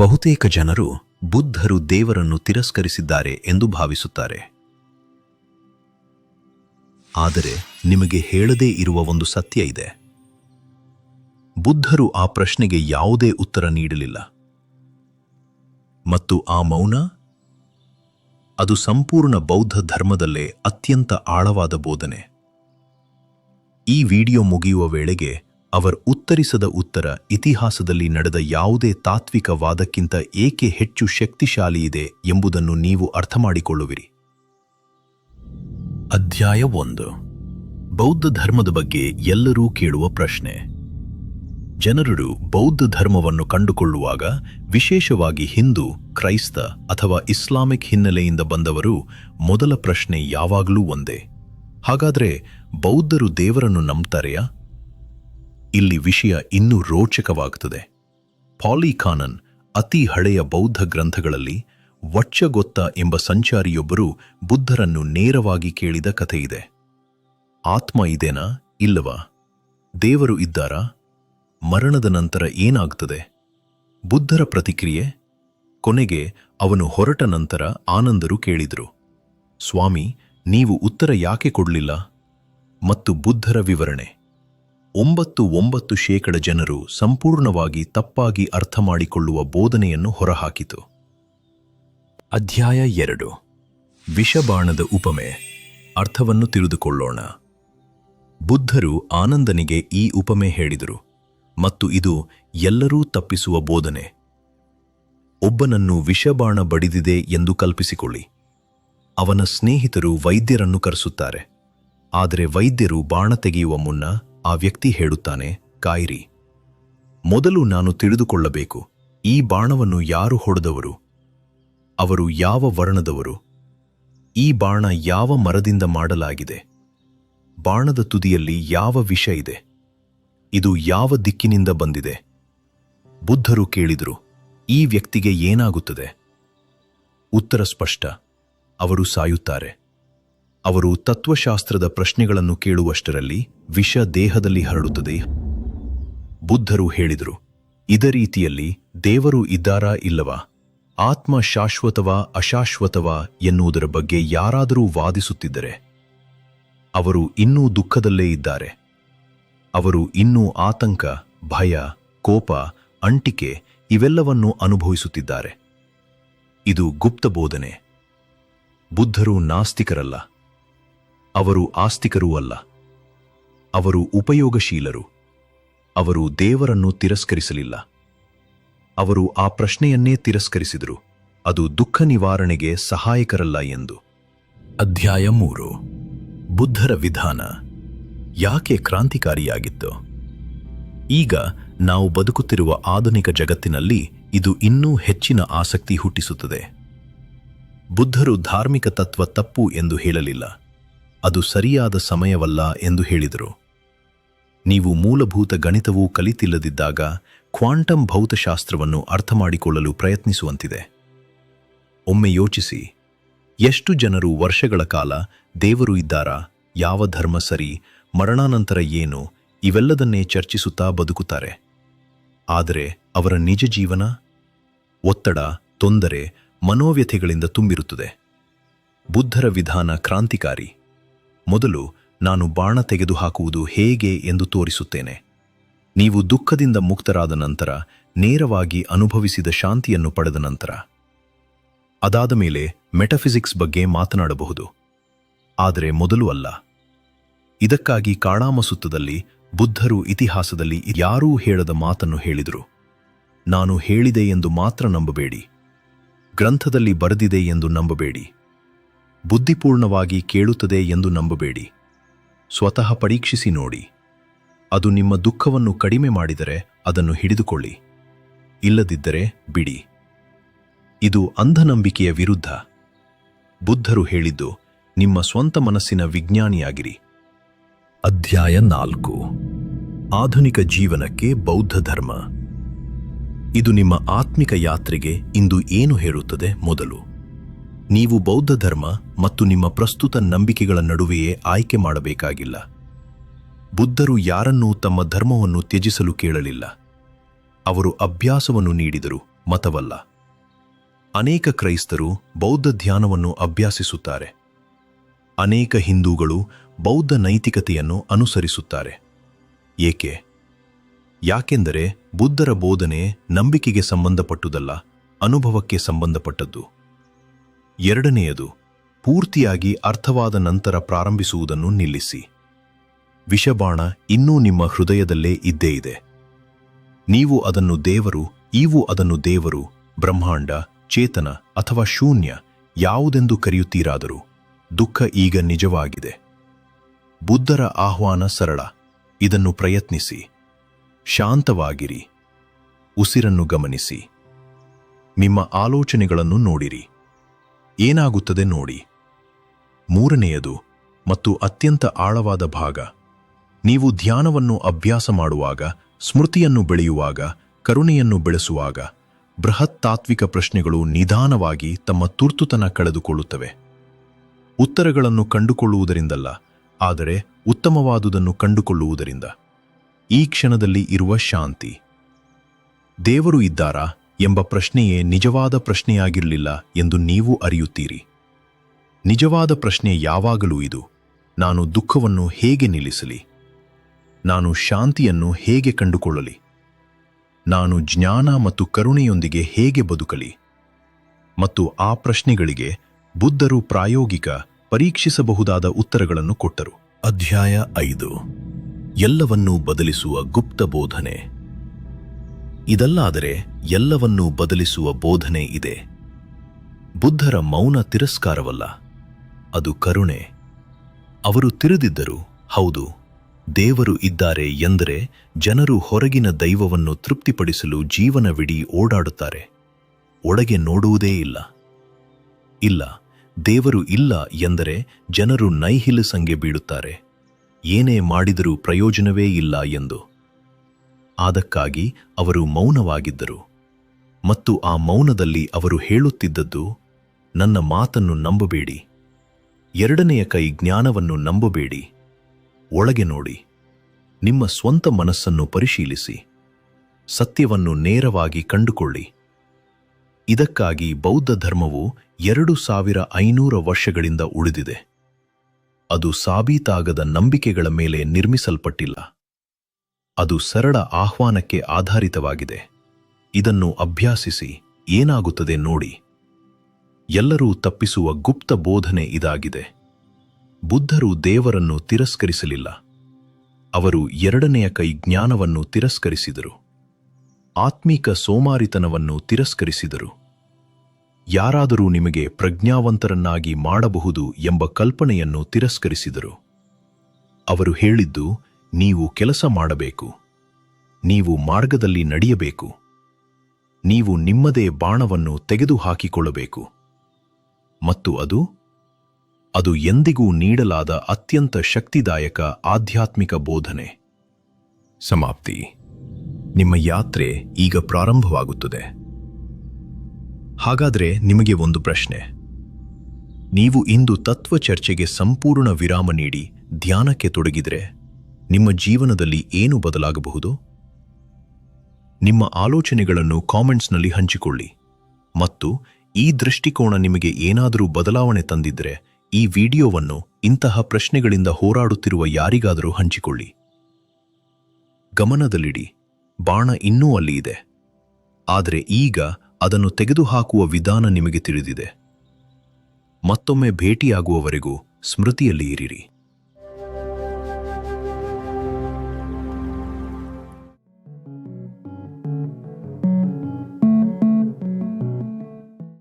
ಬಹುತೇಕ ಜನರು ಬುದ್ಧರು ದೇವರನ್ನು ತಿರಸ್ಕರಿಸಿದ್ದಾರೆ ಎಂದು ಭಾವಿಸುತ್ತಾರೆ. ಆದರೆ ನಿಮಗೆ ಹೇಳದೇ ಇರುವ ಒಂದು ಸತ್ಯ ಇದೆ. ಬುದ್ಧರು ಆ ಪ್ರಶ್ನೆಗೆ ಯಾವುದೇ ಉತ್ತರ ನೀಡಲಿಲ್ಲ. ಮತ್ತು ಆ ಮೌನ? ಅದು ಸಂಪೂರ್ಣ ಬೌದ್ಧ ಧರ್ಮದಲ್ಲೇ ಅತ್ಯಂತ ಆಳವಾದ ಬೋಧನೆ. ಈ ವಿಡಿಯೋ ಮುಗಿಯುವ ವೇಳೆಗೆ ಅವರ್ ಉತ್ತರಿಸದ ಉತ್ತರ ಇತಿಹಾಸದಲ್ಲಿ ನಡೆದ ಯಾವುದೇ ತಾತ್ವಿಕ ವಾದಕ್ಕಿಂತ ಏಕೆ ಹೆಚ್ಚು ಶಕ್ತಿಶಾಲಿಯಿದೆ ಎಂಬುದನ್ನು ನೀವು ಅರ್ಥಮಾಡಿಕೊಳ್ಳುವಿರಿ. ಅಧ್ಯಾಯ ಒಂದು. ಬೌದ್ಧ ಧರ್ಮದ ಬಗ್ಗೆ ಎಲ್ಲರೂ ಕೇಳುವ ಪ್ರಶ್ನೆ. ಜನರು ಬೌದ್ಧ ಧರ್ಮವನ್ನು ಕಂಡುಕೊಳ್ಳುವಾಗ ವಿಶೇಷವಾಗಿ ಹಿಂದೂ, ಕ್ರೈಸ್ತ ಅಥವಾ ಇಸ್ಲಾಮಿಕ್ ಹಿನ್ನೆಲೆಯಿಂದ ಬಂದವರು ಮೊದಲ ಪ್ರಶ್ನೆ ಯಾವಾಗಲೂ ಒಂದೇ. ಹಾಗಾದರೆ ಬೌದ್ಧರು ದೇವರನ್ನು ನಂಬ್ತಾರೆಯಾ? ಇಲ್ಲಿ ವಿಷಯ ಇನ್ನೂ ರೋಚಕವಾಗುತ್ತದೆ ಪಾಲಿಖಾನನ್ ಅತಿ ಹಳೆಯ ಬೌದ್ಧ ಗ್ರಂಥಗಳಲ್ಲಿ ವಚ್ಚಗೊತ್ತ ಎಂಬ ಸಂಚಾರಿಯೊಬ್ಬರು ಬುದ್ಧರನ್ನು ನೇರವಾಗಿ ಕೇಳಿದ ಕಥೆಯಿದೆ. ಆತ್ಮ ಇದೇನಾ ಇಲ್ಲವಾ? ದೇವರು ಇದ್ದಾರಾ? ಮರಣದ ನಂತರ ಏನಾಗ್ತದೆ? ಬುದ್ಧರ ಪ್ರತಿಕ್ರಿಯೆ? ಕೊನೆಗೆ ಅವನು ಹೊರಟ ನಂತರ ಆನಂದರು ಕೇಳಿದರು. ಸ್ವಾಮಿ, ನೀವು ಉತ್ತರ ಯಾಕೆ ಕೊಡಲಿಲ್ಲ? ಮತ್ತು ಬುದ್ಧರ ವಿವರಣೆ. ಒಂಬತ್ತು ಒಂಬತ್ತು ಶೇಕಡ ಜನರು ಸಂಪೂರ್ಣವಾಗಿ ತಪ್ಪಾಗಿ ಅರ್ಥ ಮಾಡಿಕೊಳ್ಳುವ ಬೋಧನೆಯನ್ನು ಹೊರಹಾಕಿತು. ಅಧ್ಯಾಯ ಎರಡು. ವಿಷಬಾಣದ ಉಪಮೆ. ಅರ್ಥವನ್ನು ತಿಳಿದುಕೊಳ್ಳೋಣ. ಬುದ್ಧರು ಆನಂದನಿಗೆ ಈ ಉಪಮೆ ಹೇಳಿದರು. ಮತ್ತು ಇದು ಎಲ್ಲರೂ ತಪ್ಪಿಸುವ ಬೋಧನೆ. ಒಬ್ಬನನ್ನು ವಿಷಬಾಣ ಬಡಿದಿದೆ ಎಂದು ಕಲ್ಪಿಸಿಕೊಳ್ಳಿ. ಅವನ ಸ್ನೇಹಿತರು ವೈದ್ಯರನ್ನು ಕರೆಸುತ್ತಾರೆ. ಆದರೆ ವೈದ್ಯರು ಬಾಣ ತೆಗೆಯುವ ಮುನ್ನ ಆ ವ್ಯಕ್ತಿ ಹೇಳುತ್ತಾನೆ, ಕಾಯಿರಿ, ಮೊದಲು ನಾನು ತಿಳಿದುಕೊಳ್ಳಬೇಕು, ಈ ಬಾಣವನ್ನು ಯಾರು ಹೊಡೆದವರು? ಅವರು ಯಾವ ವರ್ಣದವರು? ಈ ಬಾಣ ಯಾವ ಮರದಿಂದ ಮಾಡಲಾಗಿದೆ? ಬಾಣದ ತುದಿಯಲ್ಲಿ ಯಾವ ವಿಷ ಇದೆ? ಇದು ಯಾವ ದಿಕ್ಕಿನಿಂದ ಬಂದಿದೆ? ಬುದ್ಧರು ಕೇಳಿದರು, ಈ ವ್ಯಕ್ತಿಗೆ ಏನಾಗುತ್ತದೆ? ಉತ್ತರ ಸ್ಪಷ್ಟ, ಅವರು ಸಾಯುತ್ತಾರೆ. ಅವರು ತತ್ವಶಾಸ್ತ್ರದ ಪ್ರಶ್ನೆಗಳನ್ನು ಕೇಳುವಷ್ಟರಲ್ಲಿ ವಿಷ ದೇಹದಲ್ಲಿ ಹರಡುತ್ತದೆ. ಬುದ್ಧರು ಹೇಳಿದರು, ಇದ ರೀತಿಯಲ್ಲಿ ದೇವರು ಇದ್ದಾರಾ ಇಲ್ಲವಾ? ಆತ್ಮ ಶಾಶ್ವತವಾ ಅಶಾಶ್ವತವಾ ಎನ್ನುವುದರ ಬಗ್ಗೆ ಯಾರಾದರೂ ವಾದಿಸುತ್ತಿದ್ದರೆ? ಅವರು ಇನ್ನೂ ದುಃಖದಲ್ಲೇ ಇದ್ದಾರೆ. ಅವರು ಇನ್ನೂ ಆತಂಕ, ಭಯ, ಕೋಪ, ಅಂಟಿಕೆ ಇವೆಲ್ಲವನ್ನು ಅನುಭವಿಸುತ್ತಿದ್ದಾರೆ. ಇದು ಗುಪ್ತ ಬೋಧನೆ. ಬುದ್ಧರು ನಾಸ್ತಿಕರಲ್ಲ. ಅವರು ಆಸ್ತಿಕರೂ ಅಲ್ಲ. ಅವರು ಉಪಯೋಗಶೀಲರು. ಅವರು ದೇವರನ್ನು ತಿರಸ್ಕರಿಸಲಿಲ್ಲ. ಅವರು ಆ ಪ್ರಶ್ನೆಯನ್ನೇ ತಿರಸ್ಕರಿಸಿದರು. ಅದು ದುಃಖ ನಿವಾರಣೆಗೆ ಸಹಾಯಕರಲ್ಲ ಎಂದು. ಅಧ್ಯಾಯ ಮೂರು. ಬುದ್ಧರ ವಿಧಾನ. ಯಾಕೆ ಕ್ರಾಂತಿಕಾರಿಯಾಗಿತ್ತು? ಈಗ ನಾವು ಬದುಕುತ್ತಿರುವ ಆಧುನಿಕ ಜಗತ್ತಿನಲ್ಲಿ ಇದು ಇನ್ನೂ ಹೆಚ್ಚಿನ ಆಸಕ್ತಿ ಹುಟ್ಟಿಸುತ್ತದೆ. ಬುದ್ಧರು ಧಾರ್ಮಿಕ ತತ್ವ ತಪ್ಪು ಎಂದು ಹೇಳಲಿಲ್ಲ. ಅದು ಸರಿಯಾದ ಸಮಯವಲ್ಲ ಎಂದು ಹೇಳಿದರು. ನೀವು ಮೂಲಭೂತ ಗಣಿತವೂ ಕಲಿತಿಲ್ಲದಿದ್ದಾಗ ಕ್ವಾಂಟಮ್ ಭೌತಶಾಸ್ತ್ರವನ್ನು ಅರ್ಥಮಾಡಿಕೊಳ್ಳಲು ಪ್ರಯತ್ನಿಸುವಂತಿದೆ. ಒಮ್ಮೆ ಯೋಚಿಸಿ, ಎಷ್ಟು ಜನರು ವರ್ಷಗಳ ಕಾಲ ದೇವರು ಇದ್ದಾರಾ, ಯಾವ ಧರ್ಮ ಸರಿ, ಮರಣಾನಂತರ ಏನು, ಇವೆಲ್ಲದನ್ನೇ ಚರ್ಚಿಸುತ್ತಾ ಬದುಕುತ್ತಾರೆ. ಆದರೆ ಅವರ ನಿಜ ಜೀವನ? ಒತ್ತಡ, ತೊಂದರೆ, ಮನೋವ್ಯಥೆಗಳಿಂದ ತುಂಬಿರುತ್ತದೆ. ಬುದ್ಧರ ವಿಧಾನ ಕ್ರಾಂತಿಕಾರಿ. ಮೊದಲು ನಾನು ಬಾಣ ತೆಗೆದುಹಾಕುವುದು ಹೇಗೆ ಎಂದು ತೋರಿಸುತ್ತೇನೆ. ನೀವು ದುಃಖದಿಂದ ಮುಕ್ತರಾದ ನಂತರ ನೇರವಾಗಿ ಅನುಭವಿಸಿದ ಶಾಂತಿಯನ್ನು ಪಡೆದ ನಂತರ. ಅದಾದ ಮೇಲೆ ಮೆಟಫಿಸಿಕ್ಸ್ ಬಗ್ಗೆ ಮಾತನಾಡಬಹುದು. ಆದರೆ ಮೊದಲು ಅಲ್ಲ. ಇದಕ್ಕಾಗಿ ಕಾಳಾಮಸುತ್ತದಲ್ಲಿ ಬುದ್ಧರು ಇತಿಹಾಸದಲ್ಲಿ ಯಾರೂ ಹೇಳದ ಮಾತನ್ನು ಹೇಳಿದರು. ನಾನು ಹೇಳಿದೆ ಎಂದು ಮಾತ್ರ ನಂಬಬೇಡಿ. ಗ್ರಂಥದಲ್ಲಿ ಬರೆದಿದೆ ಎಂದು ನಂಬಬೇಡಿ. ಬುದ್ಧಿಪೂರ್ಣವಾಗಿ ಕೇಳುತ್ತದೆ ಎಂದು ನಂಬಬೇಡಿ. ಸ್ವತಃ ಪರೀಕ್ಷಿಸಿ ನೋಡಿ. ಅದು ನಿಮ್ಮ ದುಃಖವನ್ನು ಕಡಿಮೆ ಮಾಡಿದರೆ ಅದನ್ನು ಹಿಡಿದುಕೊಳ್ಳಿ. ಇಲ್ಲದಿದ್ದರೆ ಬಿಡಿ. ಇದು ಅಂಧನಂಬಿಕೆಯ ವಿರುದ್ಧ. ಬುದ್ಧರು ಹೇಳಿದ್ದು, ನಿಮ್ಮ ಸ್ವಂತ ಮನಸ್ಸಿನ ವಿಜ್ಞಾನಿಯಾಗಿರಿ. ಅಧ್ಯಾಯ ನಾಲ್ಕು. ಆಧುನಿಕ ಜೀವನಕ್ಕೆ ಬೌದ್ಧ ಧರ್ಮ. ಇದು ನಿಮ್ಮ ಆತ್ಮಿಕ ಯಾತ್ರೆಗೆ ಇಂದು ಏನು ಹೇಳುತ್ತದೆ ಮೊದಲು? ನೀವು ಬೌದ್ಧ ಧರ್ಮ ಮತ್ತು ನಿಮ್ಮ ಪ್ರಸ್ತುತ ನಂಬಿಕೆಗಳ ನಡುವೆಯೇ ಆಯ್ಕೆ ಮಾಡಬೇಕಾಗಿಲ್ಲ. ಬುದ್ಧರು ಯಾರನ್ನೂ ತಮ್ಮ ಧರ್ಮವನ್ನು ತ್ಯಜಿಸಲು ಕೇಳಲಿಲ್ಲ. ಅವರು ಅಭ್ಯಾಸವನ್ನು ನೀಡಿದರು, ಮತವಲ್ಲ. ಅನೇಕ ಕ್ರೈಸ್ತರು ಬೌದ್ಧ ಧ್ಯಾನವನ್ನು ಅಭ್ಯಾಸಿಸುತ್ತಾರೆ. ಅನೇಕ ಹಿಂದೂಗಳು ಬೌದ್ಧ ನೈತಿಕತೆಯನ್ನು ಅನುಸರಿಸುತ್ತಾರೆ. ಏಕೆ? ಯಾಕೆಂದರೆ ಬುದ್ಧರ ಬೋಧನೆ ನಂಬಿಕೆಗೆ ಸಂಬಂಧಪಟ್ಟುದಲ್ಲ, ಅನುಭವಕ್ಕೆ ಸಂಬಂಧಪಟ್ಟದ್ದು. ಎರಡನೆಯದು, ಪೂರ್ತಿಯಾಗಿ ಅರ್ಥವಾದ ನಂತರ ಪ್ರಾರಂಭಿಸುವುದನ್ನು ನಿಲ್ಲಿಸಿ. ವಿಷಬಾಣ ಇನ್ನೂ ನಿಮ್ಮ ಹೃದಯದಲ್ಲೇ ಇದ್ದೇ ಇದೆ. ನೀವು ಅದನ್ನು ದೇವರು, ಈವು ಅದನ್ನು ದೇವರು, ಬ್ರಹ್ಮಾಂಡ, ಚೇತನ ಅಥವಾ ಶೂನ್ಯ, ಯಾವುದೆಂದು ಕರೆಯುತ್ತೀರಾದರೂ, ದುಃಖ ಈಗ ನಿಜವಾಗಿದೆ. ಬುದ್ಧರ ಆಹ್ವಾನ ಸರಳ, ಇದನ್ನು ಪ್ರಯತ್ನಿಸಿ. ಶಾಂತವಾಗಿರಿ. ಉಸಿರನ್ನು ಗಮನಿಸಿ. ನಿಮ್ಮ ಆಲೋಚನೆಗಳನ್ನು ನೋಡಿರಿ. ಏನಾಗುತ್ತದೆ ನೋಡಿ. ಮೂರನೆಯದು ಮತ್ತು ಅತ್ಯಂತ ಆಳವಾದ ಭಾಗ. ನೀವು ಧ್ಯಾನವನ್ನು ಅಭ್ಯಾಸ ಮಾಡುವಾಗ, ಸ್ಮೃತಿಯನ್ನು ಬೆಳೆಯುವಾಗ, ಕರುಣೆಯನ್ನು ಬೆಳೆಸುವಾಗ, ಬೃಹತ್ ತಾತ್ವಿಕ ಪ್ರಶ್ನೆಗಳು ನಿಧಾನವಾಗಿ ತಮ್ಮ ತುರ್ತುತನ ಕಳೆದುಕೊಳ್ಳುತ್ತವೆ. ಉತ್ತರಗಳನ್ನು ಕಂಡುಕೊಳ್ಳುವುದರಿಂದಲ್ಲ, ಆದರೆ ಉತ್ತಮವಾದುದನ್ನು ಕಂಡುಕೊಳ್ಳುವುದರಿಂದ. ಈ ಕ್ಷಣದಲ್ಲಿ ಇರುವ ಶಾಂತಿ. ದೇವರು ಇದ್ದಾರಾ? ಎಂಬ ಪ್ರಶ್ನೆಯೇ ನಿಜವಾದ ಪ್ರಶ್ನೆಯಾಗಿರಲಿಲ್ಲ ಎಂದು ನೀವು ಅರಿಯುತ್ತೀರಿ. ನಿಜವಾದ ಪ್ರಶ್ನೆ ಯಾವಾಗಲೂ ಇದು, ನಾನು ದುಃಖವನ್ನು ಹೇಗೆ ನಿಲ್ಲಿಸಲಿ? ನಾನು ಶಾಂತಿಯನ್ನು ಹೇಗೆ ಕಂಡುಕೊಳ್ಳಲಿ? ನಾನು ಜ್ಞಾನ ಮತ್ತು ಕರುಣೆಯೊಂದಿಗೆ ಹೇಗೆ ಬದುಕಲಿ? ಮತ್ತು ಆ ಪ್ರಶ್ನೆಗಳಿಗೆ ಬುದ್ಧರು ಪ್ರಾಯೋಗಿಕ, ಪರೀಕ್ಷಿಸಬಹುದಾದ ಉತ್ತರಗಳನ್ನು ಕೊಟ್ಟರು. ಅಧ್ಯಾಯ ಐದು. ಎಲ್ಲವನ್ನೂ ಬದಲಿಸುವ ಗುಪ್ತ ಬೋಧನೆ. ಇದಲ್ಲಾದರೆ ಎಲ್ಲವನ್ನೂ ಬದಲಿಸುವ ಬೋಧನೆ ಇದೆ. ಬುದ್ಧರ ಮೌನ ತಿರಸ್ಕಾರವಲ್ಲ, ಅದು ಕರುಣೆ. ಅವರು ತಿರುದಿದ್ದರು, ಹೌದು, ದೇವರು ಇದ್ದಾರೆ ಎಂದರೆ ಜನರು ಹೊರಗಿನ ದೈವವನ್ನು ತೃಪ್ತಿಪಡಿಸಲು ಜೀವನವಿಡೀ ಓಡಾಡುತ್ತಾರೆ. ಒಳಗೆ ನೋಡುವುದೇ ಇಲ್ಲ. ಇಲ್ಲ, ದೇವರು ಇಲ್ಲ ಎಂದರೆ ಜನರು ನೈಹಿಲಸಂಗೆ ಬೀಳುತ್ತಾರೆ. ಏನೇ ಮಾಡಿದರೂ ಪ್ರಯೋಜನವೇ ಇಲ್ಲ ಎಂದು. ಅದಕ್ಕಾಗಿ ಅವರು ಮೌನವಾಗಿದ್ದರು. ಮತ್ತು ಆ ಮೌನದಲ್ಲಿ ಅವರು ಹೇಳುತ್ತಿದ್ದದ್ದು, ನನ್ನ ಮಾತನ್ನು ನಂಬಬೇಡಿ. ಎರಡನೆಯ ಕೈ ಜ್ಞಾನವನ್ನು ನಂಬಬೇಡಿ. ಒಳಗೆ ನೋಡಿ. ನಿಮ್ಮ ಸ್ವಂತ ಮನಸ್ಸನ್ನು ಪರಿಶೀಲಿಸಿ. ಸತ್ಯವನ್ನು ನೇರವಾಗಿ ಕಂಡುಕೊಳ್ಳಿ. ಇದಕ್ಕಾಗಿ ಬೌದ್ಧ ಧರ್ಮವು ಎರಡು ಸಾವಿರ ಐನೂರ ವರ್ಷಗಳಿಂದ ಉಳಿದಿದೆ. ಅದು ಸಾಬೀತಾಗದ ನಂಬಿಕೆಗಳ ಮೇಲೆ ನಿರ್ಮಿಸಲ್ಪಟ್ಟಿಲ್ಲ. ಅದು ಸರಳ ಆಹ್ವಾನಕ್ಕೆ ಆಧಾರಿತವಾಗಿದೆ. ಇದನ್ನು ಅಭ್ಯಾಸಿಸಿ ಏನಾಗುತ್ತದೆ ನೋಡಿ. ಎಲ್ಲರೂ ತಪ್ಪಿಸುವ ಗುಪ್ತ ಬೋಧನೆ ಇದಾಗಿದೆ. ಬುದ್ಧರು ದೇವರನ್ನು ತಿರಸ್ಕರಿಸಲಿಲ್ಲ. ಅವರು ಎರಡನೆಯ ಕೈ ಜ್ಞಾನವನ್ನು ತಿರಸ್ಕರಿಸಿದರು. ಆತ್ಮೀಕ ಸೋಮಾರಿತನವನ್ನು ತಿರಸ್ಕರಿಸಿದರು. ಯಾರಾದರೂ ನಿಮಗೆ ಪ್ರಜ್ಞಾವಂತರನ್ನಾಗಿ ಮಾಡಬಹುದು ಎಂಬ ಕಲ್ಪನೆಯನ್ನು ತಿರಸ್ಕರಿಸಿದರು. ಅವರು ಹೇಳಿದ್ದು ನೀವು ಕೆಲಸ ಮಾಡಬೇಕು. ನೀವು ಮಾರ್ಗದಲ್ಲಿ ನಡೆಯಬೇಕು. ನೀವು ನಿಮ್ಮದೇ ಬಾಣವನ್ನು ತೆಗೆದುಹಾಕಿಕೊಳ್ಳಬೇಕು. ಮತ್ತು ಅದು ಅದು ಎಂದಿಗೂ ನೀಡಲಾದ ಅತ್ಯಂತ ಶಕ್ತಿದಾಯಕ ಆಧ್ಯಾತ್ಮಿಕ ಬೋಧನೆ. ಸಮಾಪ್ತಿ. ನಿಮ್ಮ ಯಾತ್ರೆ ಈಗ ಪ್ರಾರಂಭವಾಗುತ್ತದೆ. ಹಾಗಾದರೆ ನಿಮಗೆ ಒಂದು ಪ್ರಶ್ನೆ. ನೀವು ಇಂದು ತತ್ವ ಚರ್ಚೆಗೆ ಸಂಪೂರ್ಣ ವಿರಾಮ ನೀಡಿ ಧ್ಯಾನಕ್ಕೆ ತೊಡಗಿದರೆ? ನಿಮ್ಮ ಜೀವನದಲ್ಲಿ ಏನು ಬದಲಾಗಬಹುದು? ನಿಮ್ಮ ಆಲೋಚನೆಗಳನ್ನು ಕಾಮೆಂಟ್ಸ್ನಲ್ಲಿ ಹಂಚಿಕೊಳ್ಳಿ. ಮತ್ತು ಈ ದೃಷ್ಟಿಕೋನ ನಿಮಗೆ ಏನಾದರೂ ಬದಲಾವಣೆ ತಂದಿದ್ರೆ ಈ ವಿಡಿಯೋವನ್ನು ಇಂತಹ ಪ್ರಶ್ನೆಗಳಿಂದ ಹೋರಾಡುತ್ತಿರುವ ಯಾರಿಗಾದರೂ ಹಂಚಿಕೊಳ್ಳಿ. ಗಮನದಲ್ಲಿಡಿ. ಬಾಣ ಇನ್ನೂ ಅಲ್ಲಿ ಇದೆ. ಆದರೆ ಈಗ ಅದನ್ನು ತೆಗೆದುಹಾಕುವ ವಿಧಾನ ನಿಮಗೆ ತಿಳಿದಿದೆ. ಮತ್ತೊಮ್ಮೆ ಭೇಟಿಯಾಗುವವರೆಗೂ ಸ್ಮೃತಿಯಲ್ಲಿ ಇರಿರಿ.